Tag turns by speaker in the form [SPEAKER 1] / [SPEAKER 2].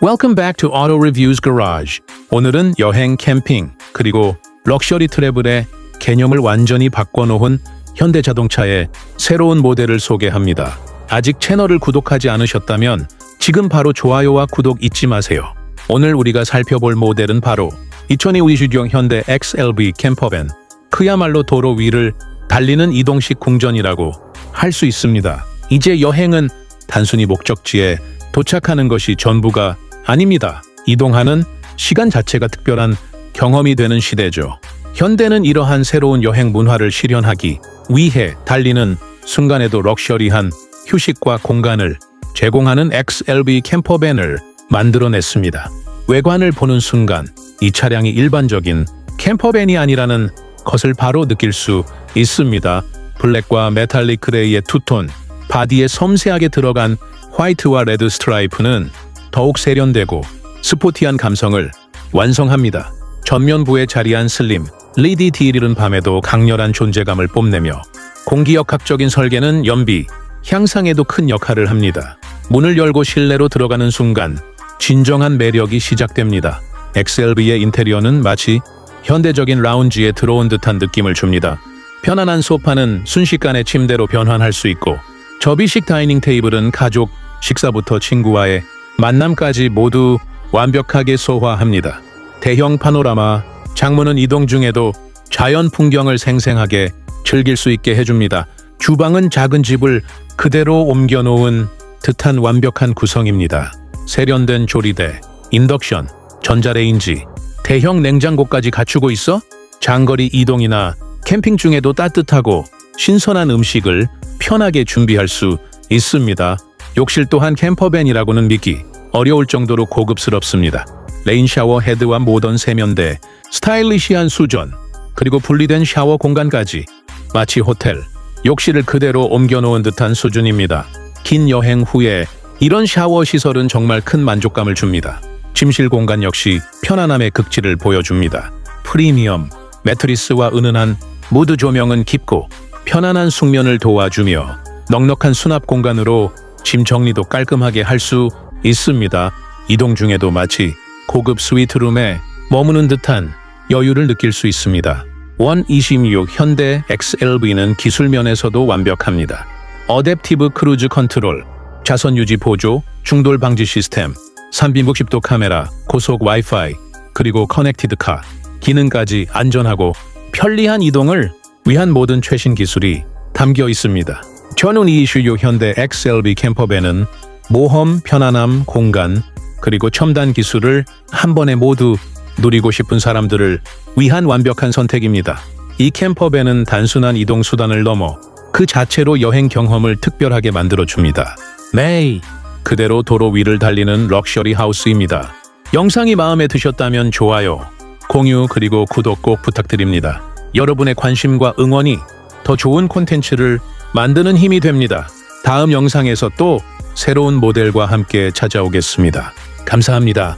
[SPEAKER 1] Welcome back to Auto Reviews Garage. 오늘은 여행, 캠핑, 그리고 럭셔리 트래블의 개념을 완전히 바꿔놓은 현대자동차의 새로운 모델을 소개합니다. 아직 채널을 구독하지 않으셨다면 지금 바로 좋아요와 구독 잊지 마세요. 오늘 우리가 살펴볼 모델은 바로 2020형 현대 XLV 캠퍼밴. 그야말로 도로 위를 달리는 이동식 궁전이라고 할 수 있습니다. 이제 여행은 단순히 목적지에 도착하는 것이 전부가 아닙니다. 이동하는 시간 자체가 특별한 경험이 되는 시대죠. 현대는 이러한 새로운 여행 문화를 실현하기 위해 달리는 순간에도 럭셔리한 휴식과 공간을 제공하는 XLV 캠퍼밴을 만들어냈습니다. 외관을 보는 순간 이 차량이 일반적인 캠퍼밴이 아니라는 것을 바로 느낄 수 있습니다. 블랙과 메탈릭 그레이의 투톤, 바디에 섬세하게 들어간 화이트와 레드 스트라이프는 더욱 세련되고 스포티한 감성을 완성합니다. 전면부에 자리한 슬림, 리디 디일은 밤에도 강렬한 존재감을 뽐내며 공기역학적인 설계는 연비, 향상에도 큰 역할을 합니다. 문을 열고 실내로 들어가는 순간 진정한 매력이 시작됩니다. XLV의 인테리어는 마치 현대적인 라운지에 들어온 듯한 느낌을 줍니다. 편안한 소파는 순식간에 침대로 변환할 수 있고 접이식 다이닝 테이블은 가족 식사부터 친구와의 만남까지 모두 완벽하게 소화합니다. 대형 파노라마, 창문은 이동 중에도 자연 풍경을 생생하게 즐길 수 있게 해줍니다. 주방은 작은 집을 그대로 옮겨놓은 듯한 완벽한 구성입니다. 세련된 조리대, 인덕션, 전자레인지, 대형 냉장고까지 갖추고 있어 장거리 이동이나 캠핑 중에도 따뜻하고 신선한 음식을 편하게 준비할 수 있습니다. 욕실 또한 캠퍼밴이라고는 믿기 어려울 정도로 고급스럽습니다. 레인 샤워 헤드와 모던 세면대, 스타일리시한 수전, 그리고 분리된 샤워 공간까지 마치 호텔, 욕실을 그대로 옮겨놓은 듯한 수준입니다. 긴 여행 후에 이런 샤워 시설은 정말 큰 만족감을 줍니다. 침실 공간 역시 편안함의 극치를 보여줍니다. 프리미엄, 매트리스와 은은한 무드 조명은 깊고 편안한 숙면을 도와주며 넉넉한 수납 공간으로 짐 정리도 깔끔하게 할 수 있습니다. 이동 중에도 마치 고급 스위트룸에 머무는 듯한 여유를 느낄 수 있습니다. 126 현대 XLV는 기술 면에서도 완벽합니다. 어댑티브 크루즈 컨트롤, 자선 유지 보조, 충돌 방지 시스템, 360도 카메라, 고속 와이파이, 그리고 커넥티드 카, 기능까지 안전하고 편리한 이동을 위한 모든 최신 기술이 담겨 있습니다. 이 이슈요 현대 XLV 캠퍼밴은 모험, 편안함, 공간, 그리고 첨단 기술을 한 번에 모두 누리고 싶은 사람들을 위한 완벽한 선택입니다. 이 캠퍼밴은 단순한 이동 수단을 넘어 그 자체로 여행 경험을 특별하게 만들어 줍니다. 메이 그대로 도로 위를 달리는 럭셔리 하우스입니다. 영상이 마음에 드셨다면 좋아요, 공유 그리고 구독 꼭 부탁드립니다. 여러분의 관심과 응원이 더 좋은 콘텐츠를 만드는 힘이 됩니다. 다음 영상에서 또 새로운 모델과 함께 찾아오겠습니다. 감사합니다.